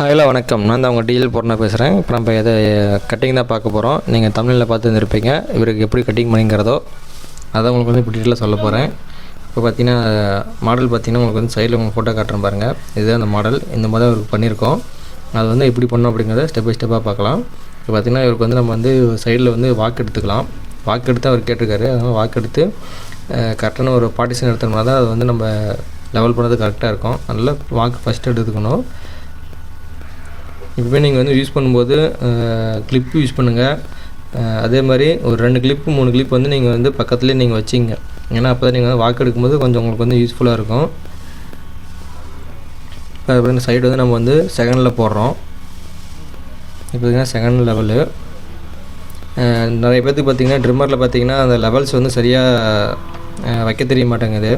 Hello வணக்கம். நான் தான் உங்கள் டீல் பொருணா பேசுகிறேன் இப்போ நம்ம எதை கட்டிங் தான் பார்க்க போகிறோம் நீங்கள் தமிழில் பார்த்து வந்துருப்பீங்க. இவருக்கு எப்படி கட்டிங் பண்ணிங்கிறதோ அதை உங்களுக்கு வந்து இப்போ டீட்டெயிலாக சொல்ல போகிறேன் இப்போ பார்த்தீங்கன்னா மாடல் பார்த்தீங்கன்னா உங்களுக்கு வந்து சைடில் உங்கள் ஃபோட்டோ காட்டுறேன் பாருங்கள் இதுதான் அந்த மாடல் இந்த மாதிரி தான் இவருக்கு பண்ணியிருக்கோம். அது வந்து எப்படி பண்ணோம் அப்படிங்கிறத ஸ்டெப் பை ஸ்டெப்பாக பார்க்கலாம். இப்போ பார்த்தீங்கன்னா இவருக்கு வந்து நம்ம வந்து சைடில் வந்து வாக்கு எடுத்துக்கலாம். வாக்கு எடுத்து அவர் கேட்டிருக்காரு. அதனால் வாக்கு எடுத்து கரெக்டான ஒரு பார்ட்டிஷன் எடுத்தோம்னா தான் அது வந்து நம்ம லெவல் பண்ணுறது கரெக்டாக இருக்கும். அதனால் வாக்கு ஃபஸ்ட்டு எடுத்துக்கணும். இப்போவே நீங்கள் வந்து யூஸ் பண்ணும்போது கிளிப்பு யூஸ் பண்ணுங்கள் அதே மாதிரி ஒரு ரெண்டு கிளிப்பு மூணு கிளிப் வந்து நீங்கள் வந்து பக்கத்துலேயே நீங்கள் வச்சிங்க. ஏன்னா அப்போ தான் நீங்கள் வந்து வாக்கு எடுக்கும்போது கொஞ்சம் உங்களுக்கு வந்து யூஸ்ஃபுல்லாக இருக்கும். இப்போ இந்த சைடு வந்து நம்ம வந்து செகண்டில் போடுறோம். இப்போ பார்த்தீங்கன்னா செகண்ட் லெவலு நிறைய பேர்த்துக்கு பார்த்தீங்கன்னா ட்ரிம்மரில் பார்த்தீங்கன்னா அந்த லெவல்ஸ் வந்து சரியாக வைக்க தெரிய மாட்டேங்குது.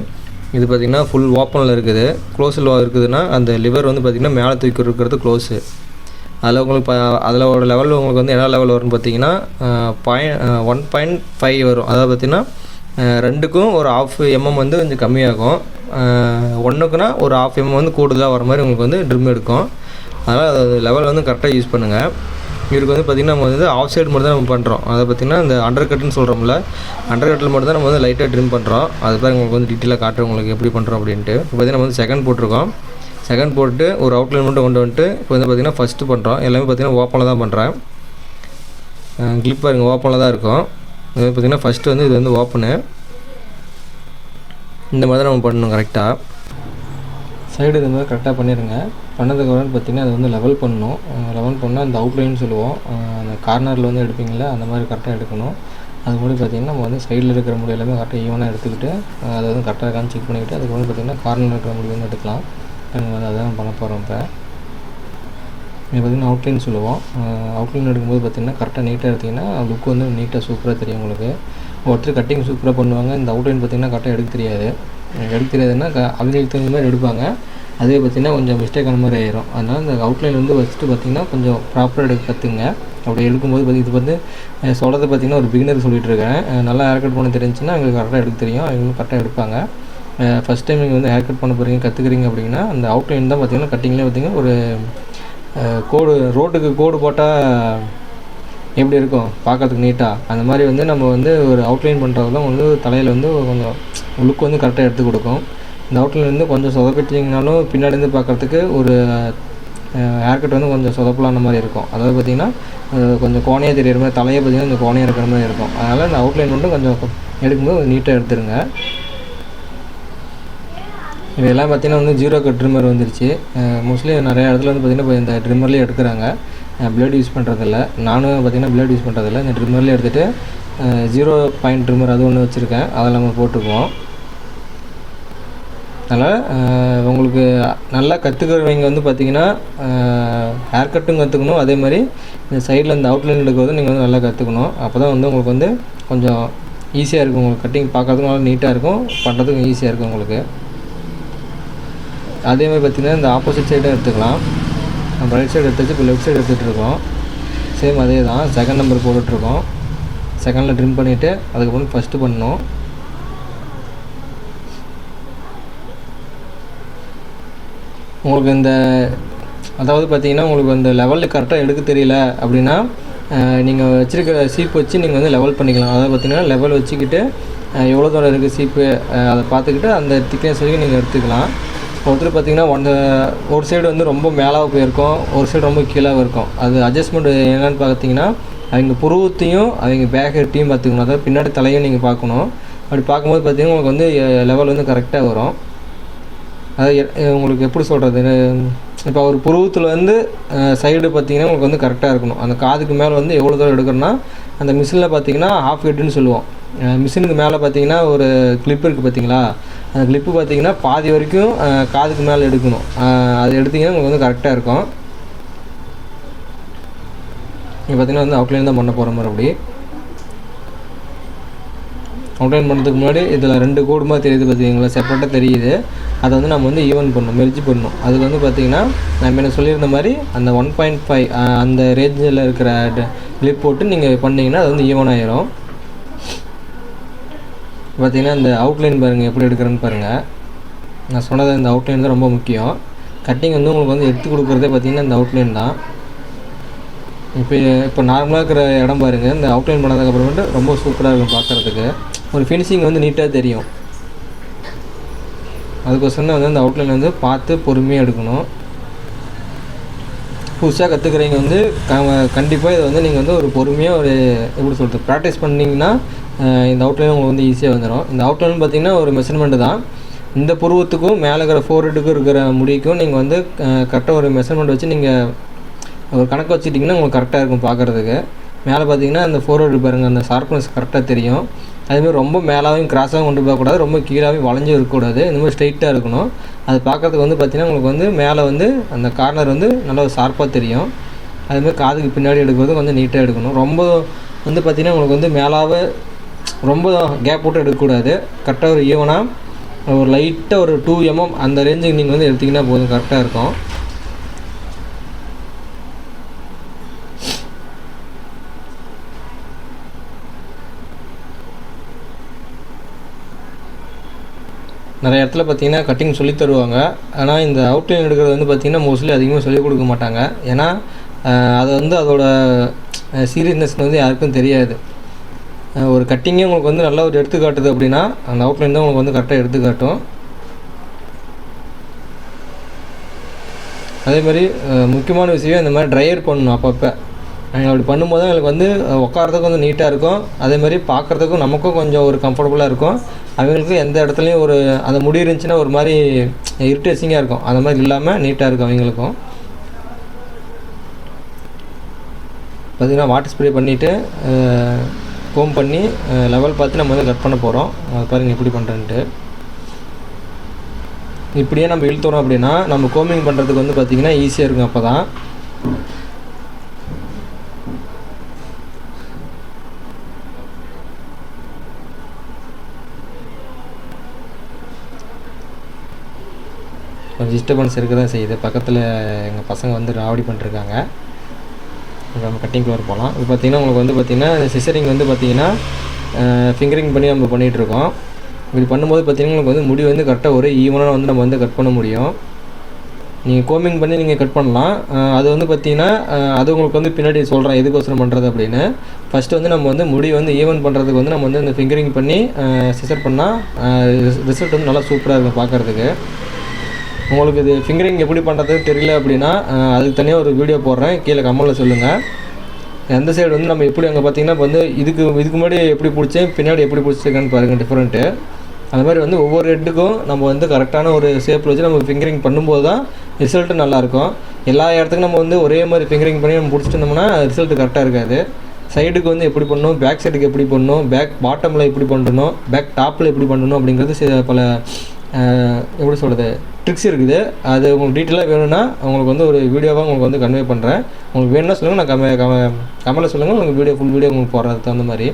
இது பார்த்திங்கன்னா ஃபுல் ஓப்பனில் இருக்குது. க்ளோஸில் இருக்குதுன்னா அந்த லிவர் வந்து பார்த்திங்கன்னா மேலே தூக்கி இருக்கிறது க்ளோஸு அதில் உங்களுக்கு ப அதில் ஒரு லெவல் உங்களுக்கு வந்து என்ன லெவல் வரும்னு பார்த்தீங்கன்னா பாயிண்ட் ஒன் பாயிண்ட் ஃபைவ் வரும். அதாவது பார்த்திங்கன்னா ரெண்டுக்கும் ஒரு ஆஃப் எம்எம் வந்து கொஞ்சம் கம்மியாகும். ஒன்றுக்குன்னா ஒரு ஆஃப் எம்எம் வந்து கூடுதலாக வர மாதிரி உங்களுக்கு வந்து ட்ரிம் எடுக்கும். அதனால் அது லெவல் வந்து கரெக்டாக யூஸ் பண்ணுங்கள் இவருக்கு வந்து பார்த்திங்கன்னா நம்ம வந்து ஆஃப் சைடு மட்டும் தான் நம்ம பண்ணுறோம் அதை பார்த்திங்கன்னா இந்த அண்டர் கட்டுன்னு சொல்கிறோம்ல அண்டர் கட்டில் மட்டும் தான் நம்ம வந்து லைட்டாக ட்ரிம் பண்ணுறோம் அது பாருங்க உங்களுக்கு வந்து டீட்டெயிலாக காட்டுறோம் உங்களுக்கு எப்படி பண்ணுறோம் அப்படின்ட்டு. இப்போ பார்த்திங்கன்னா நம்ம வந்து செகண்ட் போட்டிருக்கோம். செகண்ட் போட்டு ஒரு அவுட்லைன் மட்டும் கொண்டு வந்துட்டு இப்போ வந்து பார்த்திங்கன்னா ஃபஸ்ட்டு பண்ணுறோம் எல்லாமே பார்த்திங்கன்னா ஓப்பனில் தான் பண்ணுறேன் கிளிப் பாருங்கள் ஓப்பனில் தான் இருக்கும். இது பார்த்திங்கன்னா ஃபஸ்ட்டு வந்து இது வந்து ஓப்பனு இந்த மாதிரி தான் நம்ம பண்ணணும் கரெக்டாக சைடு இது மாதிரி கரெக்டாக பண்ணிடுங்க பண்ணதுக்கப்புறம் பார்த்திங்கன்னா அது வந்து லெவல் பண்ணணும். லெவல் பண்ணால் அந்த அவுட்லைன் சொல்லுவோம். அந்த கார்னரில் வந்து எடுப்பீங்களா அந்த மாதிரி கரெக்டாக எடுக்கணும். அது மாதிரி பார்த்திங்கன்னா நம்ம வந்து சைடில் இருக்கிற முடி எல்லாமே கரெக்டாக ஈவனாக எடுத்துக்கிட்டு அதை வந்து கரெக்டாக இருக்கான்னு செக் பண்ணிக்கிட்டு அதுக்கப்புறம் பார்த்திங்கன்னா கார்னரில் இருக்கிற முடி வந்து எடுக்கலாம். நம்ம வந்து அதான் பண்ண போகிறோம் இப்போ. இது பார்த்திங்கன்னா அவுட்லைன் சொல்லுவோம். அவுட்லைன் எடுக்கும்போது பார்த்திங்கன்னா கரெக்டாக நீட்டாக எடுத்திங்கன்னா லுக் வந்து நீட்டாக சூப்பராக தெரியும் உங்களுக்கு. ஒருத்தர் கட்டிங் சூப்பராக பண்ணுவாங்க. இந்த அவுட்லைன் பார்த்திங்கன்னா கரெக்டாக எடுக்க தெரியாது. எடுக்க தெரியாதுன்னா க அவங்களுக்கு தகுந்த மாதிரி எடுப்பாங்க. அதே பார்த்திங்கன்னா கொஞ்சம் மிஸ்டேக்கான மாதிரி ஆயிரும். அதனால் இந்த அவுட்லைன் வந்து ஃபஸ்ட்டு பார்த்திங்கன்னா கொஞ்சம் ப்ராப்பராக எடுக்க கற்றுங்க அப்படி எடுக்கும்போது பார்த்தி இது வந்து சொல்கிறது பார்த்திங்கன்னா ஒரு பிகினர் சொல்லிகிட்டு இருக்கேன். நல்லா ஹேர் பண்ண தெரிஞ்சுன்னா அவங்களுக்கு கரெக்டாக எடுக்க தெரியும். அவங்களும் கரெக்டாக எடுப்பாங்க. ஃபஸ்ட் டைம் நீங்கள் வந்து ஹேர் கட் பண்ண போகிறீங்க கற்றுக்குறீங்க அப்படின்னா அந்த அவுட்லைன் தான் பார்த்திங்கன்னா கட்டிங்லேயே பார்த்திங்கன்னா ஒரு கோடு ரோட்டுக்கு கோடு போட்டால் எப்படி இருக்கும்? பார்க்கறதுக்கு நீட்டாக அந்த மாதிரி வந்து நம்ம வந்து ஒரு அவுட்லைன் பண்ணுறது தான் வந்து தலையில் வந்து கொஞ்சம் லுக் வந்து கரெக்டாக எடுத்து கொடுக்கும். இந்த அவுட்லைன் வந்து கொஞ்சம் சொதப்பிட்டிங்கனாலும் பின்னாடி இருந்து பார்க்குறதுக்கு ஒரு ஹேர் கட் வந்து கொஞ்சம் சொதப்பலான மாதிரி இருக்கும். அதாவது பார்த்திங்கன்னா கொஞ்சம் கோணையாக தெரியிற மாதிரி தலையை பார்த்திங்கன்னா கொஞ்சம் கோணையாக இருக்கிற மாதிரி இருக்கும். அதனால் இந்த அவுட்லைன் மட்டும் கொஞ்சம் எடுக்கும்போது நீட்டாக எடுத்துருங்க. இதெல்லாம் பார்த்திங்கன்னா வந்து ஜீரோ கட் ட்ரிம்மர் வந்துருச்சு. மோஸ்ட்லி நிறைய இடத்துல வந்து பார்த்திங்கன்னா இப்போ இந்த ட்ரிம்மர்லேயே எடுக்கிறாங்க. ப்ளேட் யூஸ் பண்ணுறதில்ல நானும் பார்த்திங்கன்னா பிளேட் யூஸ் பண்ணுறதில்ல இந்த ட்ரிம்மர்லேயே எடுத்துகிட்டு ஜீரோ பாயிண்ட் ட்ரிம்மர் அது ஒன்று வச்சுருக்கேன். அதில் நம்ம போட்டுக்குவோம். அதனால் உங்களுக்கு நல்லா கற்றுக்கிறவங்க வந்து பார்த்திங்கன்னா ஹேர் கட்டும் கற்றுக்கணும் அதே மாதிரி இந்த சைடில் இந்த அவுட்லைன் எடுக்கிறது நீங்கள் வந்து நல்லா கற்றுக்கணும் அப்போ தான் வந்து உங்களுக்கு வந்து கொஞ்சம் ஈஸியாக இருக்கும். உங்களுக்கு கட்டிங் பார்க்கறதுக்கும் நல்லா நீட்டாக இருக்கும். பண்ணுறதுக்கும் ஈஸியாக இருக்கும் உங்களுக்கு. அதே மாதிரி பார்த்திங்கன்னா இந்த ஆப்போசிட் சைடும் எடுத்துக்கலாம். நம்ம ரைட் சைடு எடுத்து இப்போ லெஃப்ட் சைடு எடுத்துகிட்டு இருக்கோம். சேம் அதே தான். செகண்ட் நம்பர் போட்டுட்ருக்கோம் செகண்டில் ட்ரிம் பண்ணிவிட்டு அதுக்கப்புறம் ஃபஸ்ட்டு பண்ணணும். உங்களுக்கு இந்த அதாவது பார்த்தீங்கன்னா உங்களுக்கு அந்த லெவலில் கரெக்டாக எடுக்க தெரியல அப்படின்னா நீங்கள் வச்சுருக்கிற சீப் வச்சு நீங்கள் வந்து லெவல் பண்ணிக்கலாம். அதாவது பார்த்தீங்கன்னா லெவல் வச்சுக்கிட்டு எவ்வளோ தூரம் இருக்குது சீப்பு அதை பார்த்துக்கிட்டு அந்த திக்னஸ் வரைக்கும் நீங்கள் எடுத்துக்கலாம். ஒருத்தர் பார்த்தீங்கன்னா ஒன் ஒரு சைடு வந்து ரொம்ப மேலாக போயிருக்கும் ஒரு சைடு ரொம்ப கீழே இருக்கும் அது அட்ஜஸ்ட்மெண்ட் என்னென்னு பார்த்தீங்கன்னா அவங்க புருவத்தையும் அவங்க பேக் ஹெட்டையும் பார்த்துக்கணும் அதாவது பின்னாடி தலையும் நீங்கள் பார்க்கணும். அப்படி பார்க்கும்போது பார்த்தீங்கன்னா உங்களுக்கு வந்து லெவல் வந்து கரெக்டாக வரும். அது உங்களுக்கு எப்படி சொல்கிறது இப்போ ஒரு புருவத்தில் வந்து சைடு பார்த்தீங்கன்னா உங்களுக்கு வந்து கரெக்டாக இருக்கணும். அந்த காதுக்கு மேலே வந்து எவ்வளோ தூரம் எடுக்கணும்னா அந்த மிஷினில் பார்த்தீங்கன்னா ஹாஃப் ஹெட்டுன்னு சொல்லுவோம். மிஷினுக்கு மேலே பார்த்தீங்கன்னா ஒரு கிளிப் இருக்குது பார்த்தீங்களா? அந்த கிளிப்பு பார்த்தீங்கன்னா பாதி வரைக்கும் காதுக்கு மேலே எடுக்கணும். அது எடுத்திங்கன்னா உங்களுக்கு வந்து கரெக்டாக இருக்கும். நீங்கள் பார்த்தீங்கன்னா வந்து அவுட்லைன் தான் பண்ண போகிற மாதிரி அப்படி அவுட்லைன் பண்ணுறதுக்கு முன்னாடி இதில் ரெண்டு கோடு மாதிரி தெரியுது பார்த்தீங்களா செப்பரேட்டாக தெரியுது. அதை வந்து நம்ம வந்து ஈவன் பண்ணணும் மெர்ஜ் பண்ணணும். அதுக்கு வந்து பார்த்திங்கன்னா நம்ம என்ன சொல்லியிருந்த மாதிரி அந்த ஒன் பாயிண்ட் ஃபைவ் அந்த ரேஞ்சில் இருக்கிற கிளிப் போட்டு நீங்கள் பண்ணிங்கன்னா அது வந்து ஈவன் ஆயிரும். பார்த்திங்கன்னா இந்த அவுட்லைன் பாருங்கள் எப்படி எடுக்கிறேன்னு பாருங்கள் நான் சொன்னது இந்த அவுட்லைன் தான் ரொம்ப முக்கியம். கட்டிங் வந்து உங்களுக்கு வந்து எடுத்து கொடுக்குறதே பார்த்தீங்கன்னா இந்த அவுட்லைன் தான். இப்போ இப்போ நார்மலாக இருக்கிற இடம் பாருங்கள் இந்த அவுட்லைன் பண்ணதுக்கப்புறமேட்டு ரொம்ப சூப்பராக இருக்கும் பார்க்குறதுக்கு ஒரு ஃபினிஷிங் வந்து நீட்டாக தெரியும். அதுக்கோசரம் வந்து அந்த அவுட்லைன் வந்து பார்த்து பொறுமையாக எடுக்கணும். புதுசாக கற்றுக்கிறவங்க வந்து கண்டிப்பாக இதை வந்து நீங்கள் வந்து ஒரு பொறுமையாக ஒரு எப்படி சொல்கிறது ப்ராக்டிஸ் பண்ணிங்கன்னா இந்த அவுட்லைன் உங்களுக்கு வந்து ஈஸியாக வந்துடும் இந்த அவுட்லைன் பார்த்தீங்கன்னா ஒரு மெஷர்மெண்ட்டு தான். இந்த புருவத்துக்கும் மேலே இருக்கிற ஃபோர் ஹெட்டுக்கும் இருக்கிற முடிக்கும் நீங்கள் வந்து கரெக்டாக ஒரு மெஷர்மெண்ட் வச்சு நீங்கள் ஒரு கணக்கு வச்சுட்டிங்கன்னா உங்களுக்கு கரெக்டாக இருக்கும் பார்க்குறதுக்கு. மேலே பார்த்தீங்கன்னா அந்த ஃபோர் ஹெட் பாருங்கள் அந்த ஷார்ப்னஸ் கரெக்டாக தெரியும். அதுமாதிரி ரொம்ப மேலாகவும் கிராஸாகவும் கொண்டு போகக்கூடாது ரொம்ப கீழாகவும் வளைஞ்சும் இருக்கக்கூடாது. இந்த மாதிரி ஸ்ட்ரைட்டாக இருக்கணும். அது பார்க்குறதுக்கு வந்து பார்த்திங்கன்னா உங்களுக்கு வந்து மேலே வந்து அந்த கார்னர் வந்து நல்லா ஷார்ப்பாக தெரியும். அதுமாதிரி காதுக்கு பின்னாடி எடுக்கிறது கொஞ்சம் நீட்டாக எடுக்கணும். ரொம்ப வந்து பார்த்திங்கன்னா உங்களுக்கு வந்து மேலாவே ரொம்ப கேப் போட்டு எடுக்கக்கூடாது. கரெக்டாக ஒரு ஈவனாக ஒரு லைட்டாக ஒரு டூ எம்எம் mm அந்த ரேஞ்சுக்கு நீங்கள் வந்து எடுத்திங்கன்னா போதும். கரெக்டாக இருக்கும். நிறைய இடத்துல பார்த்தீங்கன்னா கட்டிங் சொல்லி தருவாங்க. ஆனால் இந்த அவுட்லைன் எடுக்கிறது வந்து பார்த்திங்கன்னா மோஸ்ட்லி அதிகமாக சொல்லிக் கொடுக்க மாட்டாங்க. ஏன்னா அது வந்து அதோட சீரியஸ்னஸ் வந்து யாருக்கும் தெரியாது. ஒரு கட்டிங்கே உங்களுக்கு வந்து நல்ல ஒரு எடுத்துக்காட்டுது அப்படின்னா அந்த அவுட்லைன் தான் உங்களுக்கு வந்து கரெக்டாக எடுத்துக்காட்டும். அதே மாதிரி முக்கியமான விஷயம் இந்த மாதிரி ட்ரையர் பண்ணணும் அப்பப்போ. நாங்கள் அப்படி பண்ணும்போது எங்களுக்கு வந்து அஹ், கொஞ்சம் நீட்டாக இருக்கும். அதே மாதிரி பார்க்குறதுக்கும் நமக்கும் கொஞ்சம் ஒரு கம்ஃபர்டபுளாக இருக்கும். அவங்களுக்கும் எந்த இடத்துலையும் ஒரு அந்த முடி இருந்துச்சுன்னா ஒரு மாதிரி இரிட்டேசிங்காக இருக்கும். அந்த மாதிரி இல்லாமல் நீட்டாக இருக்கும் அவங்களுக்கும். பார்த்திங்கன்னா வாட்டர் ஸ்ப்ரே பண்ணிவிட்டு கோம் பண்ணி லெவல் பார்த்து நம்ம வந்து கட் பண்ண போகிறோம் அது பாருங்கள் எப்படி பண்ணுறேன்ட்டு இப்படியே நம்ம இழுத்துறோம் அப்படின்னா நம்ம கோமிங் பண்ணுறதுக்கு வந்து பார்த்திங்கன்னா ஈஸியாக இருக்கும் அப்போ தான் கொஞ்சம் டிஸ்டர்பன்ஸ் இருக்க தான் செய்யுது. பக்கத்தில் எங்கள் பசங்க வந்து ராவடி பண்ணிருக்காங்க. இப்போ நம்ம கட்டிங் ஃப்ளோர் போகலாம் இப்போ பார்த்தீங்கன்னா உங்களுக்கு வந்து பார்த்தீங்கன்னா சிசரிங் வந்து பார்த்திங்கன்னா ஃபிங்கரிங் பண்ணி நம்ம பண்ணிகிட்ருக்கோம் இப்படி பண்ணும்போது பார்த்திங்கன்னா உங்களுக்கு வந்து முடி வந்து கரெக்டாக ஒரே ஈவனாக வந்து நம்ம வந்து கட் பண்ண முடியும். நீங்கள் கோமிங் பண்ணி நீங்கள் கட் பண்ணலாம். அது வந்து பார்த்தீங்கன்னா அது உங்களுக்கு வந்து பின்னாடி சொல்கிறேன் எதுக்கோசரம் பண்ணுறது அப்படின்னு. ஃபஸ்ட்டு வந்து நம்ம வந்து முடி வந்து ஈவன் பண்ணுறதுக்கு வந்து நம்ம வந்து இந்த ஃபிங்கரிங் பண்ணி சிசர் பண்ணால் ரிசல்ட் வந்து நல்லா சூப்பராக இருக்கும் பார்க்குறதுக்கு உங்களுக்கு இது ஃபிங்கரிங் எப்படி பண்ணுறது தெரியல அப்படின்னா அதுக்கு தனியாக ஒரு வீடியோ போடுறேன். கீழே கமெண்ட்டில் சொல்லுங்கள் எந்த சைடு வந்து நம்ம எப்படி அங்கே பார்த்தீங்கன்னா இப்போ வந்து இதுக்கு இதுக்கு முன்னாடி எப்படி பிடிச்சேன் பின்னாடி எப்படி பிடிச்சிருக்கேன்னு பாருங்கள் டிஃப்ரெண்ட்டு அது மாதிரி வந்து ஒவ்வொரு ஹெட்டுக்கும் நம்ம வந்து கரெக்டான ஒரு ஷேப்பில் வச்சு நம்ம ஃபிங்கரிங் பண்ணும்போது தான் ரிசல்ட்டு நல்லாயிருக்கும் எல்லா இடத்துக்கும் நம்ம வந்து ஒரே மாதிரி ஃபிங்கரிங் பண்ணி நம்ம பிடிச்சிட்டு இருந்தோம்னா ரிசல்ட் கரெக்டாக இருக்காது. சைடுக்கு வந்து எப்படி பண்ணணும் பேக் சைடுக்கு எப்படி பண்ணணும் பேக் பாட்டமில் எப்படி பண்ணணும் பேக் டாப்பில் எப்படி பண்ணணும் அப்படிங்கிறது சில பல எப்படி சொல்கிறது ட்ரிக்ஸ் இருக்குது. அது உங்களுக்கு டீட்டெயிலாக வேணும்னா உங்களுக்கு வந்து ஒரு வீடியோவாக உங்களுக்கு வந்து கன்வே பண்ணுறேன் உங்களுக்கு வேணும்னா சொல்லுங்கள் நான் கம கம கமலில் சொல்லுங்கள் உங்களுக்கு வீடியோ ஃபுல் வீடியோ உங்களுக்கு போடுறது தகுந்த மாதிரி.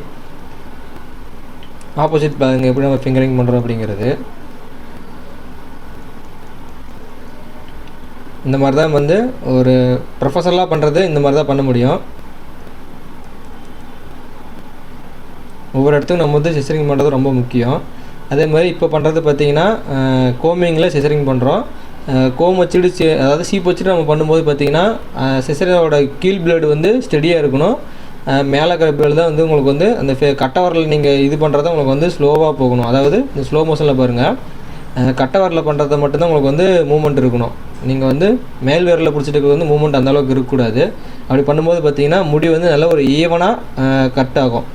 ஆப்போசிட் பாருங்க எப்படி நம்ம ஃபிங்கரிங் பண்ணுறோம் அப்படிங்கிறது. இந்த மாதிரி தான் வந்து ஒரு ப்ரொஃபஷனலாக பண்ணுறது இந்த மாதிரி தான் பண்ண முடியும். ஒவ்வொரு இடத்துக்கும் நம்ம வந்து சிசரிங் பண்ணுறது ரொம்ப முக்கியம். அதே மாதிரி இப்போ பண்ணுறது பார்த்தீங்கன்னா கோமிங்கில் சிசரிங் பண்ணுறோம் கோம் வச்சுட்டு சி- அதாவது சீப் வச்சுட்டு நம்ம பண்ணும்போது பார்த்தீங்கன்னா சிசரோட கீழ் பிளேடு வந்து ஸ்டெடியாக இருக்கணும். மேலே இருக்கிற பிளேடு தான் வந்து உங்களுக்கு வந்து அந்த ஃபே கட்டவரில் நீங்கள் இது பண்ணுறத உங்களுக்கு வந்து ஸ்லோவாக போகணும். அதாவது இந்த ஸ்லோ மோஷனில் பாருங்கள் கட்டவரில் பண்ணுறத மட்டும்தான் உங்களுக்கு வந்து மூமெண்ட் இருக்கணும். நீங்கள் வந்து மேல் வேரில் பிடிச்சிட்டு இருக்கிறது வந்து மூமெண்ட் அந்த அளவுக்கு இருக்கக்கூடாது. அப்படி பண்ணும்போது பார்த்தீங்கன்னா முடி வந்து நல்ல ஒரு ஈவனாக கட் ஆகும்.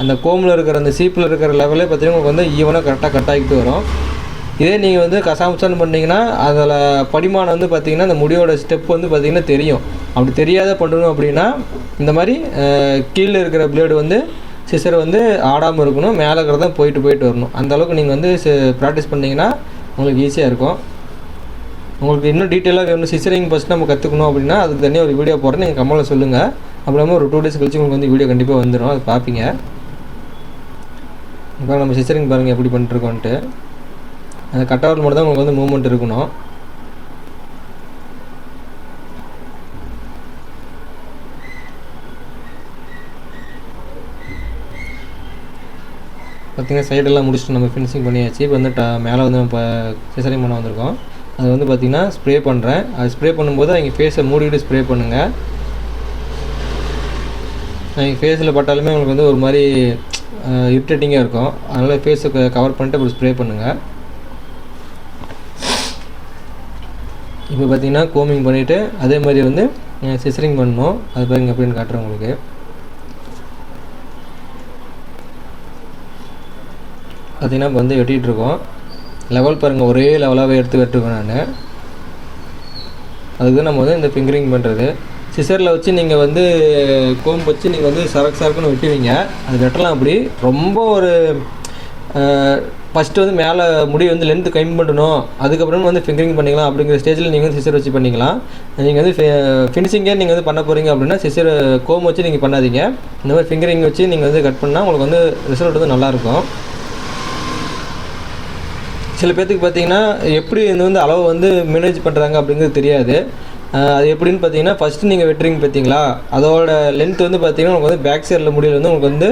அந்த கோமில் இருக்கிற அந்த சீப்பில் இருக்கிற லெவலே பார்த்தீங்கன்னா உங்களுக்கு வந்து ஈவனாக கரெக்டாக கட் ஆகிட்டு வரும். இதே நீங்கள் வந்து கசாமுச்சான் பண்ணிங்கன்னா அதில் படிமானம் வந்து பார்த்தீங்கன்னா அந்த முடியோட ஸ்டெப் வந்து பார்த்தீங்கன்னா தெரியும். அப்படி தெரியாத பண்ணணும் அப்படின்னா இந்த மாதிரி கீழே இருக்கிற பிளேடு வந்து சிசர் வந்து ஆடாமல் இருக்கணும் மேலே இருக்கிறத போயிட்டு போயிட்டு வரணும். அந்தளவுக்கு நீங்கள் வந்து ப்ராக்டிஸ் பண்ணிங்கன்னா உங்களுக்கு ஈஸியாக இருக்கும். உங்களுக்கு இன்னும் டீட்டெயிலாக வேணும் சிசரிங் ஃபஸ்ட் நம்ம கற்றுக்கணும் அப்படின்னா அதுக்கு தனியாக ஒரு வீடியோ போடுறேன். நீங்கள் கம்மலில் சொல்லுங்கள் அப்புறமா ஒரு டூ டேஸ் கழிச்சு உங்களுக்கு வந்து வீடியோ கண்டிப்பாக வந்துடும் அது பார்ப்பீங்க. இப்போ நம்ம சிஸ்டரிங் பாருங்கள் எப்படி பண்ணிட்டுருக்கோன்ட்டு. அந்த கட்டவர் மட்டும் தான் உங்களுக்கு வந்து மூவ்மெண்ட் இருக்கணும். பார்த்தீங்கன்னா சைடெல்லாம் முடிச்சுட்டு நம்ம ஃபினிஷிங் பண்ணியாச்சு. இப்போ வந்து ட மேலே வந்து நம்ம சிசரிங் பண்ண வந்திருக்கோம். அது வந்து பார்த்திங்கன்னா ஸ்ப்ரே பண்ணுறேன் அது ஸ்ப்ரே பண்ணும்போது அவங்க ஃபேஸை மூடிக்கிட்டு ஸ்ப்ரே பண்ணுங்கள் அவங்க ஃபேஸில் பட்டாலுமே உங்களுக்கு வந்து ஒரு மாதிரி இரிட்டேட்டிங்காக இருக்கும். அதனால் ஃபேஸை கவர் பண்ணிட்டு அப்படி ஸ்ப்ரே பண்ணுங்கள் இப்போ பார்த்தீங்கன்னா கோமிங் பண்ணிவிட்டு அதே மாதிரி வந்து சிசரிங் பண்ணணும். அது பாருங்க அப்படின்னு காட்டுறேன் உங்களுக்கு. பார்த்தீங்கன்னா இப்போ வந்து லெவல் பாருங்கள் ஒரே லெவலாகவே எடுத்து வெட்டுவேன் நான். அதுக்கு நம்ம வந்து இந்த ஃபிங்கரிங் பண்ணுறது சிசரில் வச்சு நீங்கள் வந்து கோம்பு வச்சு நீங்கள் வந்து சரக்கு சரக்குன்னு வெட்டுவீங்க. அது வெட்டலாம் அப்படி. ரொம்ப ஒரு ஃபஸ்ட்டு வந்து மேலே முடி வந்து லென்த்து கம்மி பண்ணணும். அதுக்கப்புறம் வந்து ஃபிங்கரிங் பண்ணிக்கலாம் அப்படிங்கிற ஸ்டேஜில் நீங்கள் வந்து சிசர் வச்சு பண்ணிக்கலாம். நீங்கள் வந்து ஃபினிஷிங்கே நீங்கள் வந்து பண்ண போகிறீங்க அப்படின்னா சிசர் கோம் வச்சு நீங்கள் பண்ணாதீங்க. இந்த மாதிரி ஃபிங்கரிங் வச்சு நீங்கள் வந்து கட் பண்ணால் உங்களுக்கு வந்து ரிசல்ட் வந்து நல்லாயிருக்கும். சில பேர்த்துக்கு பார்த்தீங்கன்னா எப்படி இது வந்து அளவு வந்து மேனேஜ் பண்ணுறாங்க அப்படிங்கிறது தெரியாது. அது எப்படின்னு பார்த்தீங்கன்னா ஃபஸ்ட்டு நீங்கள் வெட்டுறீங்க பார்த்தீங்களா? அதோட லென்த் வந்து பார்த்தீங்கன்னா உங்களுக்கு வந்து பேக் சைடில் முடியல வந்து உங்களுக்கு வந்து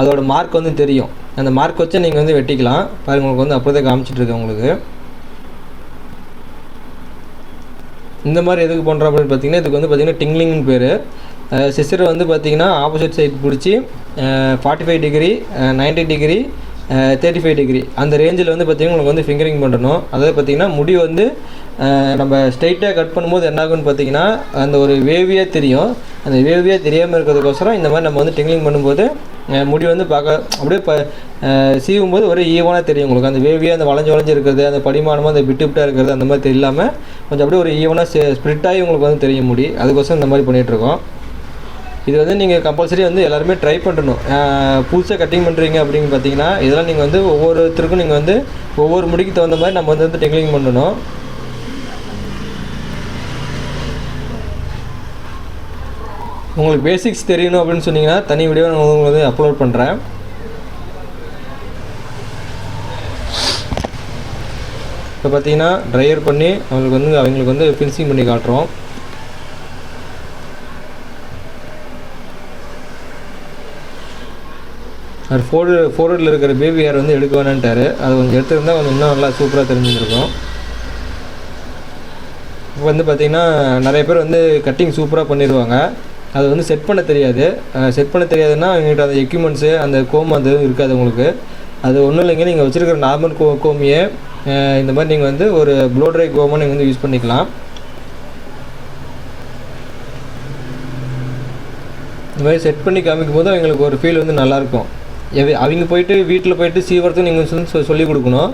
அதோட மார்க் வந்து தெரியும். அந்த மார்க் வச்சு நீங்கள் வந்து வெட்டிக்கலாம். பாருங்கள் உங்களுக்கு வந்து அப்படி தான் காமிச்சிட்ருக்கேன் உங்களுக்கு. இந்த மாதிரி எதுக்கு பண்ணுறோம் அப்படின்னு பார்த்தீங்கன்னா இதுக்கு வந்து பார்த்தீங்கன்னா டிங்லிங்னு பேர். சிஸ்டர் வந்து பார்த்தீங்கன்னா ஆப்போசிட் சைட் பிடிச்சி forty five degree ninety degree thirty five degree அந்த ரேஞ்சில் வந்து பார்த்திங்கன்னா உங்களுக்கு வந்து ஃபிங்கரிங் பண்ணணும். அதாவது பார்த்திங்கன்னா முடி வந்து நம்ம ஸ்ட்ரைட்டாக கட் பண்ணும்போது என்ன ஆகும்னு பார்த்தீங்கன்னா அந்த ஒரு வேவியாக தெரியும். அந்த வேவியாக தெரியாமல் இருக்கிறதுக்கோசரம் இந்த மாதிரி நம்ம வந்து டிங்கிளிங் பண்ணும்போது முடி வந்து பார்க்க அப்படியே ப சீவும் போது ஒரே ஈவனாக தெரியும் உங்களுக்கு. அந்த வேவியாக அந்த வளைஞ்சு வளைஞ்சு இருக்கிறது அந்த படிமானமாக அந்த விட்டு விட்டாக இருக்கிறது அந்த மாதிரி இல்லாமல் கொஞ்சம் அப்படியே ஒரு ஈவனாக ஸ்ப்ரிட்டாகி உங்களுக்கு வந்து தெரியும் முடி. அதுக்கோசரம் இந்த மாதிரி பண்ணிகிட்ருக்கோம் இது வந்து நீங்கள் கம்பல்சரி வந்து எல்லாருமே ட்ரை பண்ணணும். புதுசாக கட்டிங் பண்ணுறீங்க அப்படின்னு பார்த்தீங்கன்னா இதெல்லாம் நீங்கள் வந்து ஒவ்வொருத்தருக்கும் நீங்கள் வந்து ஒவ்வொரு முடிக்கு தகுந்த மாதிரி நம்ம வந்து வந்து டெக்லிங் பண்ணணும். உங்களுக்கு பேசிக்ஸ் தெரியணும் அப்படின்னு சொன்னீங்கன்னா தனி வீடியோ நான் உங்களுக்கு வந்து அப்லோட் பண்ணுறேன் இப்போ பார்த்தீங்கன்னா ட்ரையர் பண்ணி அவங்களுக்கு வந்து அவங்களுக்கு வந்து ஃபினிஷிங் பண்ணி காட்டுறோம். அவர் ஃபோர்டு ஃபோர்டில் இருக்கிற பேபி ஹேர் வந்து எடுக்க வேணான்ட்டாரு அது கொஞ்சம் எடுத்திருந்தால் கொஞ்சம் இன்னும் நல்லா சூப்பராக தெரிஞ்சுருக்கும். இப்போ வந்து பார்த்திங்கன்னா நிறைய பேர் வந்து கட்டிங் சூப்பராக பண்ணிடுவாங்க அது வந்து செட் பண்ண தெரியாது. செட் பண்ண தெரியாதுன்னா எங்கள்கிட்ட அந்த எக்யூப்மெண்ட்ஸு அந்த கோம் அது இருக்காது உங்களுக்கு. அது ஒன்றும் இல்லைங்க. நீங்கள் வச்சுருக்கிற நார்மல் கோ கோமியே இந்த மாதிரி நீங்கள் வந்து ஒரு ப்ளோ ட்ரை கோமாக நீங்கள் வந்து யூஸ் பண்ணிக்கலாம். இந்த மாதிரி செட் பண்ணி காமிக்கும் போது அவங்களுக்கு ஒரு ஃபீல் வந்து நல்லாயிருக்கும் எவ அவங்க போயிட்டு வீட்டில் போயிட்டு சீவரத்துக்கு நீங்கள் சொல்லி சொல்லிக் கொடுக்கணும்.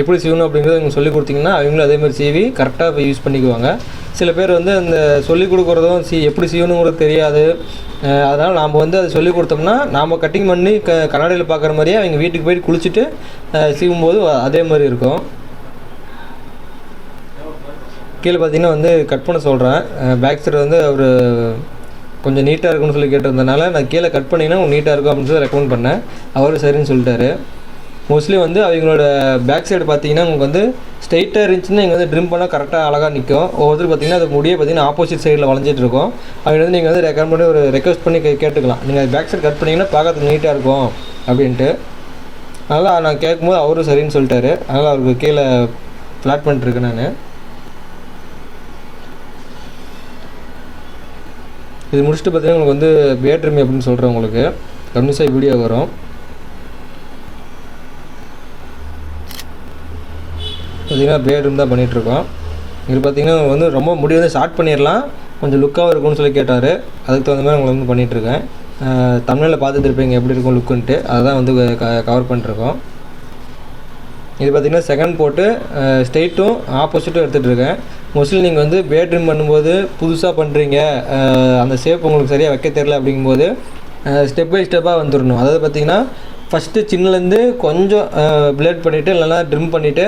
எப்படி சீவணும் அப்படிங்கிறத நீங்கள் சொல்லிக் கொடுத்தீங்கன்னா அவங்களும் அதே மாதிரி சீவி கரெக்டாக யூஸ் பண்ணிக்குவாங்க. சில பேர் வந்து அந்த சொல்லிக் கொடுக்குறதும் சி எப்படி சீவணுங்கிறது தெரியாது. அதனால் நாம் வந்து அதை சொல்லிக் கொடுத்தோம்னா நாம் கட்டிங் பண்ணி க கண்ணாடியில் பார்க்குற மாதிரியே அவங்க வீட்டுக்கு போயிட்டு குளிச்சுட்டு சீவும்போது சீவும் அதே மாதிரி இருக்கும். கீழே பார்த்தீங்கன்னா வந்து கட் பண்ண சொல்கிறேன் பேக் சைடு வந்து அவர் கொஞ்சம் நீட்டாக இருக்கும்னு சொல்லி கேட்டிருந்தனால நான் கீழே கட் பண்ணிங்கன்னா நீட்டாக இருக்கும் அப்படின்னு சொல்லி ரெக்கமெண்ட் பண்ணேன். அவரும் சரின்னு சொல்லிட்டாரு. மோஸ்ட்லி வந்து அவங்களோட பேக் சைடு பார்த்தீங்கன்னா உங்களுக்கு வந்து ஸ்ட்ரைட்டாக இருந்துச்சுன்னா இங்கே வந்து ட்ரிம் பண்ணால் கரெக்டாக அழகாக நிற்கும் ஒவ்வொருத்தர் பார்த்தீங்கன்னா அது முடியே பார்த்தீங்கன்னா ஆப்போசிட் சைடில் வளைஞ்சிட்டு இருக்கும். அவங்க வந்து நீங்கள் வந்து ரெக்கமெண்ட் பண்ணி ஒரு ரெக்வஸ்ட் பண்ணி கேட்டுக்கலாம். நீங்கள் பேக் சைடு கட் பண்ணிங்கன்னா பார்க்கறதுக்கு நீட்டாக இருக்கும் அப்படின்ட்டு. அதனால் நான் கேட்கும்போது அவரும் சரின்னு சொல்லிட்டாரு. அதனால் அவருக்கு கீழே ஃப்ளாட் பண்ணிட்டுருக்கேன் நான். இது முடிச்சுட்டு பார்த்தீங்கன்னா உங்களுக்கு வந்து பேட்ரூம் அப்படின்னு சொல்கிறேன் உங்களுக்கு. கம்யூனிஸாக வீடியோ வரும். பார்த்தீங்கன்னா பேட்ரூம் தான் பண்ணிகிட்ருக்கோம் இது பார்த்தீங்கன்னா வந்து ரொம்ப முடி வந்து ஸ்டார்ட் பண்ணிடலாம். கொஞ்சம் லுக்காகவும் இருக்கும்னு சொல்லி கேட்டார். அதுக்கு தகுந்த மாதிரி உங்களை வந்து பண்ணிகிட்ருக்கேன் தமிழில் பார்த்துட்டு இருப்பீங்க எப்படி இருக்கும் லுக்குன்ட்டு அதை தான் வந்து கவர் பண்ணிட்டுருக்கோம். இது பார்த்தீங்கன்னா செகண்ட் போட்டு ஸ்ட்ரெயிட்டும் ஆப்போசிட்டும் எடுத்துகிட்டு இருக்கேன். மோஸ்ட்லி நீங்கள் வந்து பேட்ரூம் பண்ணும்போது புதுசாக பண்ணுறீங்க அந்த ஷேப் உங்களுக்கு சரியாக வைக்க தெரில அப்படிங்கும்போது ஸ்டெப் பை ஸ்டெப்பாக வந்துடணும் அதாவது பார்த்தீங்கன்னா ஃபஸ்ட்டு சின்னலேருந்து கொஞ்சம் பிளேட் பண்ணிவிட்டு இல்லைன்னா ட்ரிம் பண்ணிவிட்டு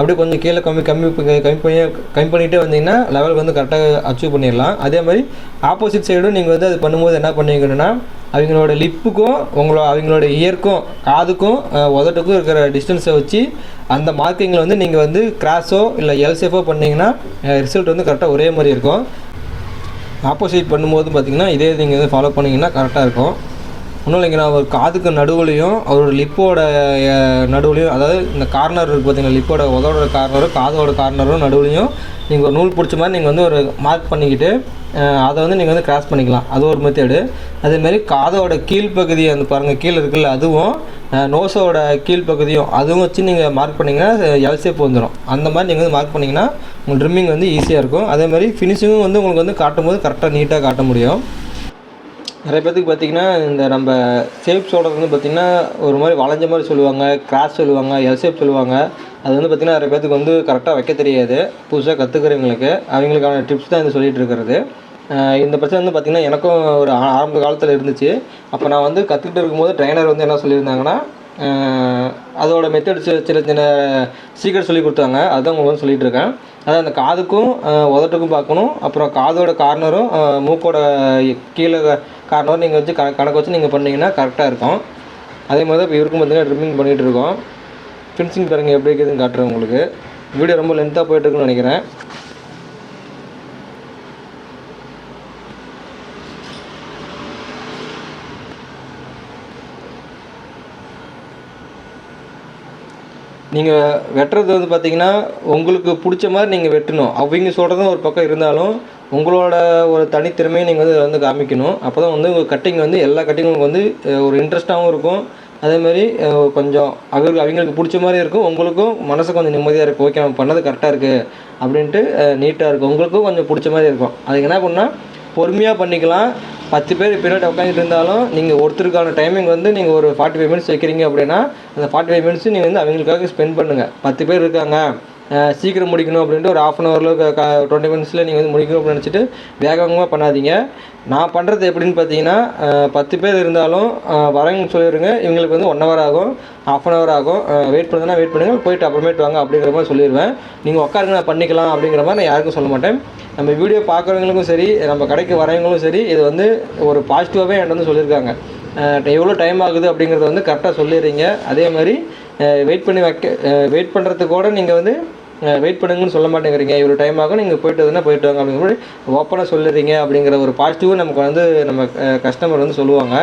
அப்படியே கொஞ்சம் கீழே கம்மி கம்மி கம்மி பண்ணி கம்மி பண்ணிகிட்டே வந்தீங்கன்னா லெவலுக்கு வந்து கரெக்டாக அச்சீவ் பண்ணிடலாம். அதே மாதிரி ஆப்போசிட் சைடும் நீங்கள் வந்து அது பண்ணும்போது என்ன பண்ணுவீங்கன்னா அவங்களோட லிப்புக்கும் உங்களோட அவங்களோட இயர்க்கும் காதுக்கும் உதட்டுக்கும் இருக்கிற டிஸ்டன்ஸை வச்சு அந்த மார்க்கிங்கில் வந்து நீங்கள் வந்து கிராஸோ இல்லை எல்சேஃபோ பண்ணிங்கன்னா ரிசல்ட் வந்து கரெக்டாக ஒரே மாதிரி இருக்கும். ஆப்போசிட் பண்ணும்போது பார்த்தீங்கன்னா இதே நீங்கள் வந்து ஃபாலோ பண்ணிங்கன்னா கரெக்டாக இருக்கும். ஒன்றும் இல்லைங்கண்ணா அவர் காதுக்கு நடுவுலையும் அவரோட லிப்போட நடுவுலையும் அதாவது இந்த கார்னர் இருக்குது பார்த்தீங்கன்னா லிப்போட உதவோட கார்னரும் காதோட கார்னரும் நடுவுலையும் நீங்கள் ஒரு நூல் பிடிச்ச மாதிரி நீங்கள் வந்து ஒரு மார்க் பண்ணிக்கிட்டு அதை வந்து நீங்கள் வந்து கிராஸ் பண்ணிக்கலாம். அது ஒரு மெத்தேடு அதேமாரி காதோட கீழ்ப்பகுதி அந்த பாருங்கள் கீழே இருக்குல்ல அதுவும் நோஸோட கீழ்ப்பகுதியும் அதுவும் வச்சு நீங்கள் மார்க் பண்ணிங்கன்னா எல்சேப் வந்துடும் அந்த மாதிரி நீங்கள் வந்து மார்க் பண்ணிங்கன்னா உங்கள் ட்ரிம்மிங் வந்து ஈஸியாக இருக்கும். அதேமாதிரி ஃபினிஷிங்கும் வந்து உங்களுக்கு வந்து காட்டும் போது கரெக்டாக நீட்டாக காட்ட முடியும். நிறைய பேர்த்துக்கு பார்த்தீங்கன்னா இந்த நம்ம ஷேப் சொல்கிறது வந்து பார்த்திங்கன்னா ஒரு மாதிரி வளைஞ்ச மாதிரி சொல்லுவாங்க கிராஸ் சொல்லுவாங்க எல் ஷேப் சொல்லுவாங்க. அது வந்து பார்த்திங்கன்னா நிறைய பேர்த்துக்கு வந்து கரெக்டாக வைக்க தெரியாது. புதுசாக கற்றுக்கிறவங்களுக்கு அவங்களுக்கான டிப்ஸ் தான் இது சொல்லிகிட்டு இருக்கிறது. இந்த பிரச்சனை வந்து பார்த்திங்கன்னா எனக்கும் ஒரு ஆ- ஆரம்ப காலத்தில் இருந்துச்சு. அப்போ நான் வந்து கற்றுக்கிட்டு இருக்கும்போது ட்ரைனர் வந்து என்ன சொல்லியிருந்தாங்கன்னா அதோட மெத்தட் சின்ன சின்ன சீக்கிரம் சொல்லி கொடுத்தாங்க. அதுதான் உங்களுக்கு வந்து சொல்லிகிட்டு இருக்கேன். அதாவது அந்த காதுக்கும் உதட்டுக்கும் பார்க்கணும். அப்புறம் காதோட கார்னரும் மூக்கோட கீழே கார்னரும் நீங்கள் வச்சு கணக்கு கணக்கு வச்சு நீங்கள் பண்ணீங்கன்னா கரெக்டாக இருக்கும். அதே மாதிரி தான் இப்போ இவருக்கும் பார்த்தீங்கன்னா ட்ரிம்மிங் பண்ணிகிட்டு இருக்கோம். ஃபினிஷிங் பாருங்கள் எப்படி இருக்குதுன்னு காட்டுறேன் உங்களுக்கு. வீடியோ ரொம்ப லென்த்தாக போயிட்டுருக்குன்னு நினைக்கிறேன். நீங்கள் வெட்டுறது வந்து பார்த்தீங்கன்னா உங்களுக்கு பிடிச்ச மாதிரி நீங்கள் வெட்டணும். அவங்க சொல்கிறதும் ஒரு பக்கம் இருந்தாலும் உங்களோட ஒரு தனித்திறமையை நீங்கள் வந்து வந்து காமிக்கணும். அப்போ தான் வந்து உங்கள் கட்டிங் வந்து எல்லா கட்டிங்கும் வந்து ஒரு இன்ட்ரெஸ்ட்டாகவும் இருக்கும். அதேமாதிரி கொஞ்சம் அவங்களுக்கு அவங்களுக்கு பிடிச்ச மாதிரி இருக்கும். உங்களுக்கும் மனசு கொஞ்சம் நிம்மதியாக இருக்கும். ஓகே நம்ம பண்ணது கரெக்டாக இருக்குது அப்படின்ட்டு நீட்டாக இருக்கும். உங்களுக்கும் கொஞ்சம் பிடிச்ச மாதிரி இருக்கும். அதுக்கு என்ன பண்ணால் பொறுமையாக பண்ணிக்கலாம். பத்து பேர் பின்னாடி உட்காந்துட்டு இருந்தாலும் நீங்கள் ஒருத்தருக்கான டைமிங் வந்து நீங்கள் ஒரு ஃபார்ட்டி ஃபைவ் மினிட்ஸ் வைக்கிறீங்க அப்படின்னா அந்த ஃபார்ட்டி ஃபைவ் மினிட்ஸ் நீங்கள் வந்து அவங்களுக்காக ஸ்பெண்ட் பண்ணுங்கள் பத்து பேர் இருக்காங்க. சீக்கிரம் முடிக்கணும் அப்படின்ட்டு ஒரு ஆஃப் அன் ஹவரில் டுவெண்ட்டி மினிட்ஸில் நீங்கள் வந்து முடிக்கணும் அப்படின்னு நினச்சிட்டு வேகமாக பண்ணாதீங்க. நான் பண்ணுறது எப்படின்னு பார்த்தீங்கன்னா பத்து பேர் இருந்தாலும் அஹ் சொல்லிடுங்க இவங்களுக்கு வந்து ஒன் ஹவர் ஆகும் ஆஃப் அன் ஹவர் ஆகும். வெயிட் பண்ணுறதுனா வெயிட் பண்ணுங்கள் போயிட்டு அப்புறமேட்டு வாங்க அப்படிங்கிற மாதிரி சொல்லிடுவேன் நீங்கள் உட்காருங்க நான் பண்ணிக்கலாம் அப்படிங்கிற மாதிரி நான் யாருக்கும் சொல்ல மாட்டேன். நம்ம வீடியோ பார்க்குறவங்களுக்கும் சரி நம்ம கடைக்கு வரவங்களும் சரி இது வந்து ஒரு பாசிட்டிவாகவே என்கிட்ட வந்து சொல்லியிருக்காங்க எவ்வளோ டைம் ஆகுது அப்படிங்கிறத வந்து கரெக்டாக சொல்லிடுறீங்க. அதே மாதிரி வெயிட் பண்ணி வைக்க வெயிட் பண்ணுறதுக்கு கூட நீங்கள் வந்து வெயிட் பண்ணுங்கன்னு சொல்ல மாட்டேங்கிறீங்க. இவ்வளோ டைம் ஆகும் நீங்கள் போயிட்டு வந்தா போயிட்டு வாங்க. அப்படிங்கிற மாதிரி ஓப்பனாக சொல்லுறீங்க அப்படிங்கிற ஒரு பாசிட்டிவும் நமக்கு வந்து நம்ம கஸ்டமர் வந்து சொல்லுவாங்க.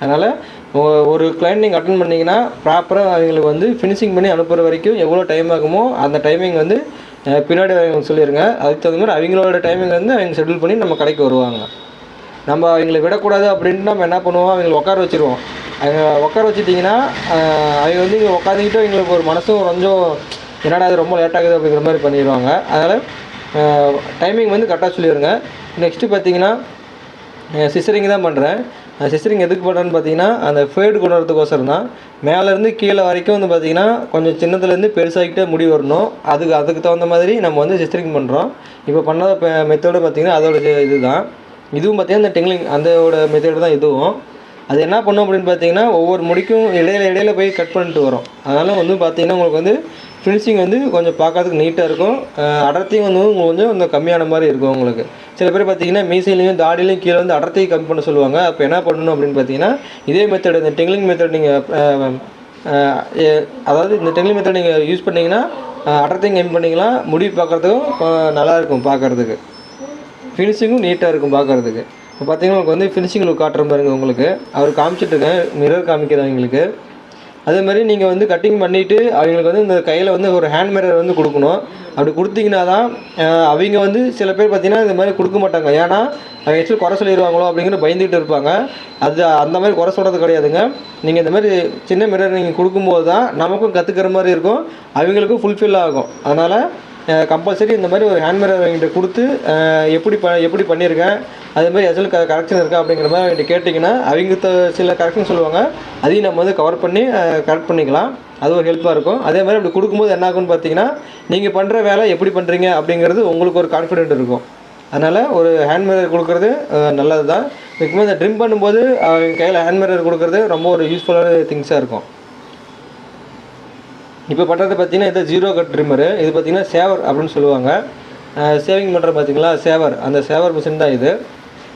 அதனால் ஒரு கிளைண்ட் நீங்கள் அட்டன் பண்ணிங்கன்னா ப்ராப்பராக அவங்களுக்கு வந்து ஃபினிஷிங் பண்ணி அனுப்புகிற வரைக்கும் எவ்வளோ டைம் ஆகுமோ அந்த டைமிங் வந்து பின்னாடி அவங்க சொல்லிடுங்க அதுக்கு தகுந்த மாதிரி அவங்களோட டைமிங் வந்து அவங்க ஷெட்யூல் பண்ணி நம்ம கடைக்கு வருவாங்க. நம்ம அவங்களை விடக்கூடாது அப்படின்ட்டு நம்ம என்ன பண்ணுவோம்? அவங்கள உட்கார வச்சிருவோம். அவங்க உட்கார வச்சுட்டிங்கன்னா அவங்க வந்து இங்கே உட்காந்துக்கிட்டு எங்களுக்கு ஒரு மனசும் கொஞ்சம் என்னடா அது ரொம்ப லேட் ஆகுது அப்படிங்கிற மாதிரி பண்ணிடுவாங்க. அதனால் டைமிங் வந்து கரெக்டாக சொல்லிடுங்க நெக்ஸ்ட்டு பார்த்தீங்கன்னா சிசரிங் தான் பண்ணுறேன் சிசரிங் எதுக்கு பண்ணுறேன்னு பார்த்தீங்கன்னா அந்த ஃபேடு கொண்டு வரதுக்கோசரம் தான். மேலேருந்து கீழே வரைக்கும் வந்து பார்த்தீங்கன்னா கொஞ்சம் சின்னதுலேருந்து பெருசாகிட்டே முடி வரணும். அதுக்கு அதுக்கு தகுந்த மாதிரி நம்ம வந்து சிஸ்டரிங் பண்ணுறோம் இப்போ பண்ணத மெத்தோடு பார்த்திங்கன்னா அதோட இது தான். இதுவும் பார்த்தீங்கன்னா இந்த டெங்லிங் அந்தோட மெத்தேடு தான் இதுவும். அது என்ன பண்ணும் அப்படின்னு பார்த்தீங்கன்னா ஒவ்வொரு முடிக்கும் இடையில இடையில போய் கட் பண்ணிட்டு வரும். அதனால் வந்து பார்த்தீங்கன்னா உங்களுக்கு வந்து ஃபினிஷிங் வந்து கொஞ்சம் பார்க்கறதுக்கு நீட்டாக இருக்கும். அடர்த்தியும் வந்து உங்களுக்கு கொஞ்சம் கொஞ்சம் கம்மியான மாதிரி இருக்கும் உங்களுக்கு. சில பேர் பார்த்தீங்கன்னா மீசையிலையும் தாடிலையும் கீழே வந்து அடர்த்தியை கம்மி பண்ண சொல்லுவாங்க. அப்போ என்ன பண்ணணும் அப்படின்னு பார்த்தீங்கன்னா இதே மெத்தட் இந்த டெங்லிங் மெத்தட் நீங்கள் அதாவது இந்த டெங்லிங் மெத்தட் நீங்கள் யூஸ் பண்ணிங்கன்னா அடர்த்தையும் அடர்த்தியும் கம்மி பண்ணிங்கன்னா முடி பார்க்குறதுக்கும் நல்லா இருக்கும் பார்க்குறதுக்கு ஃபினிஷிங்கும் நீட்டாக இருக்கும் பார்க்குறதுக்கு. இப்போ பார்த்தீங்கன்னா உங்களுக்கு வந்து ஃபினிஷிங் லுக் காட்டுற பாருங்க உங்களுக்கு. அவர் காமிச்சிட்ருக்கேன் மிரர் காமிக்கிறேன் அவங்களுக்கு அதே மாதிரி நீங்கள் வந்து கட்டிங் பண்ணிவிட்டு அவங்களுக்கு வந்து இந்த கையில் வந்து ஒரு ஹேண்ட் மிரர் வந்து கொடுக்கணும். அப்படி கொடுத்தீங்கன்னா தான் அவங்க வந்து சில பேர் பார்த்தீங்கன்னா இந்த மாதிரி கொடுக்க மாட்டாங்க. ஏன்னா அவங்க ஆக்சுவலி குறை சொல்லிடுவாங்களோ அப்படிங்கிற பயந்துகிட்டு இருப்பாங்க. அது அந்த மாதிரி குறை சொல்கிறது கிடையாதுங்க. நீங்கள் இந்த மாதிரி சின்ன மிரர் நீங்கள் கொடுக்கும்போது தான் நமக்கும் கற்றுக்கிற மாதிரி இருக்கும். அவங்களுக்கும் ஃபுல்ஃபில் ஆகும். அதனால் கம்பல்சரி இந்த மாதிரி ஒரு ஹேண்ட் மிரர் அவங்கிட்ட கொடுத்து எப்படி ப எப்படி பண்ணியிருக்கேன் அதே மாதிரி எதில் க கரெக்ஷன் இருக்கா அப்படிங்கிற மாதிரி அவங்ககிட்ட கேட்டிங்கன்னா அவங்க சில கரெக்ஷன் சொல்லுவாங்க. அதையும் நம்ம வந்து கவர் பண்ணி கரெக்ட் பண்ணிக்கலாம். அது ஒரு ஹெல்ப்பாக இருக்கும். அதே மாதிரி அப்படி கொடுக்கும்போது என்ன ஆகும்னு பார்த்தீங்கன்னா நீங்கள் பண்ணுற வேலை எப்படி பண்ணுறீங்க அப்படிங்கிறது உங்களுக்கு ஒரு கான்ஃபிடென்ட் இருக்கும். அதனால் ஒரு ஹேண்ட் மிரர் கொடுக்குறது நல்லது தான் முக்கியமாக இந்த ட்ரிம் பண்ணும்போது அவங்க கையில் ஹேண்ட் மிரர் கொடுக்குறது ரொம்ப ஒரு யூஸ்ஃபுல்லான திங்ஸாக இருக்கும். இப்போ பண்ணுறது பார்த்தீங்கன்னா இது ஜீரோ கட் ட்ரிம்மரு இது பார்த்தீங்கன்னா சேவர் அப்படின்னு சொல்லுவாங்க. சேவிங் பண்ணுற பார்த்தீங்களா? சேவர் அந்த சேவர் மிஷின் தான் இது.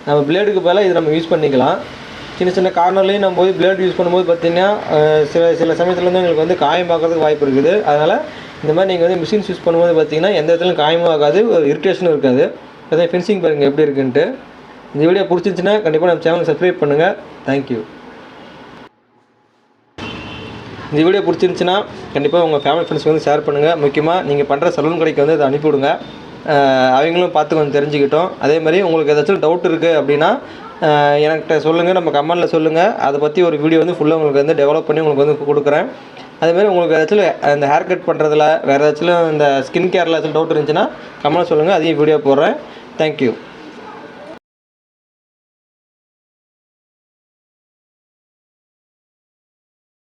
நம்ம பிளேடுக்கு பதிலாக இது நம்ம யூஸ் பண்ணிக்கலாம். சின்ன சின்ன கார்னர்லேயும் நம்ம போய் பிளேட் யூஸ் பண்ணும்போது பார்த்திங்கன்னா சில சில சமயத்தில் வந்து எங்களுக்கு வந்து காயம் பார்க்கறதுக்கு வாய்ப்பு இருக்குது. அதனால் இந்த மாதிரி நீங்கள் வந்து மிஷின்ஸ் யூஸ் பண்ணும்போது பார்த்தீங்கன்னா எந்த இடத்துலையும் காயமும் ஆகாது ஒரு இரிட்டேஷனும் இருக்காது. அதே ஃபினிஷிங் பாருங்கள் எப்படி இருக்குன்ட்டு. இந்த வீடியோ பிடிச்சிருந்துச்சின்னா கண்டிப்பாக நம்ம சேனலை சப்ஸ்கிரைப் பண்ணுங்கள் தேங்க்யூ இந்த வீடியோ பிடிச்சிருந்துச்சுன்னா கண்டிப்பாக உங்கள் ஃபேமிலி ஃப்ரெண்ட்ஸ்க்கு வந்து ஷேர் பண்ணுங்கள் முக்கியமாக நீங்கள் பண்ணுற சலூன் கடைக்கு வந்து அதை அனுப்பிவிடுங்க அவங்களும் பார்த்து கொஞ்சம் தெரிஞ்சுக்கிட்டோம். அதே மாதிரி உங்களுக்கு ஏதாச்சும் டவுட் இருக்குது அப்படின்னா எனக்கிட்ட என்கிட்ட சொல்லுங்கள் நம்ம கமெண்டில் சொல்லுங்கள் அதை பற்றி ஒரு வீடியோ வந்து ஃபுல்லாக உங்களுக்கு வந்து டெவலப் பண்ணி உங்களுக்கு வந்து கொடுக்குறேன். அதேமாதிரி உங்களுக்கு ஏதாச்சும் இந்த ஹேர் கட் பண்ணுறதுல வேறு ஏதாச்சும் இந்த ஸ்கின் கேரில் ஏதாச்சும் டவுட் இருந்துச்சுன்னா கமெண்ட் சொல்லுங்கள் அதையும் வீடியோ போடுறேன். தேங்க்யூ